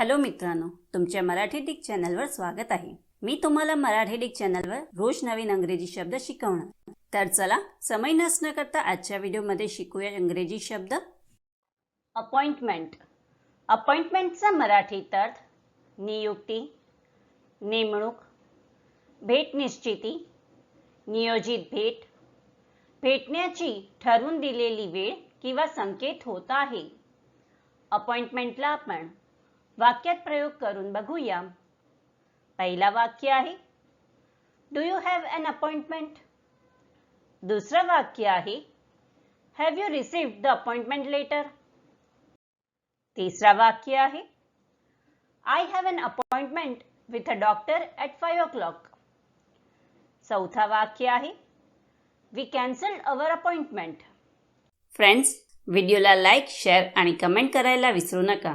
Hello मित्रांनो तुमच्या Marathi Dick चॅनलवर स्वागत आहे. मी तुम्हाला मराठी डिक चॅनलवर रोज नवीन अंग्रेजी शब्द शिकवणार. तर चला समय नसणं करता आजच्या व्हिडिओमध्ये शिकूया इंग्रजी शब्द. अपॉइंटमेंट अपॉइंटमेंटचा मराठीत अर्थ नियुक्ती नेमणूक भेट निश्चिती नियोजित भेट भेटण्याची ठरवून दिलेली वेळ किंवा संकेत होत आहे. अपॉइंटमेंटला आपण वाक्यात प्रयोग करून बघूया. पहिला वाक्य आहे do you have an appointment दुसरं वाक्य आहे have you receive the appointment letter तिसरा वाक्य आहे I have an appointment with a doctor at five o'clock चौथा वाक्य आहे we cancel our appointment friends व्हिडिओला लाईक शेअर आणि कमेंट करायला विसरू नका.